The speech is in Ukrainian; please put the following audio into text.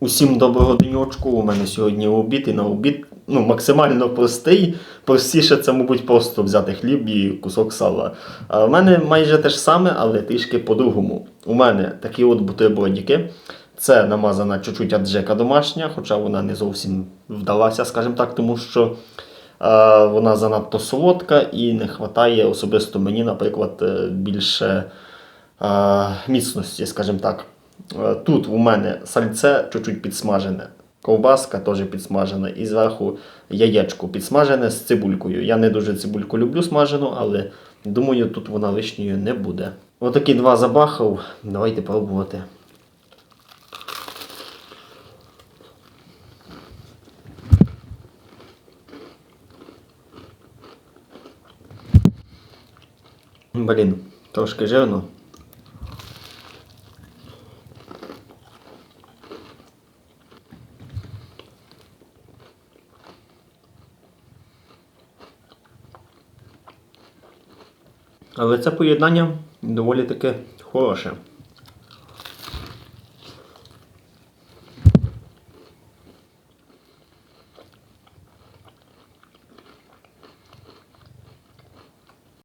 Усім доброго денечку. У мене сьогодні обід і на обід ну, максимально простий. Простіше це, мабуть, просто взяти хліб і кусок сала. А в мене майже те ж саме, але трішки по-другому. У мене такі от бутербродики. Це намазана чуть-чуть аджека домашня, хоча вона не зовсім вдалася, скажімо так, тому що е, вона занадто солодка і не вистачає особисто мені, наприклад, е, більше е, міцності, скажімо так. Е, Тут у мене сальце чуть-чуть підсмажене, ковбаска теж підсмажена, і зверху яєчко підсмажене з цибулькою. Я не дуже цибульку люблю смажену, але думаю, тут вона лишньою не буде. Отакі два забахав. Давайте пробувати. Блін, трошки жирно. Але це поєднання доволі таки хороше.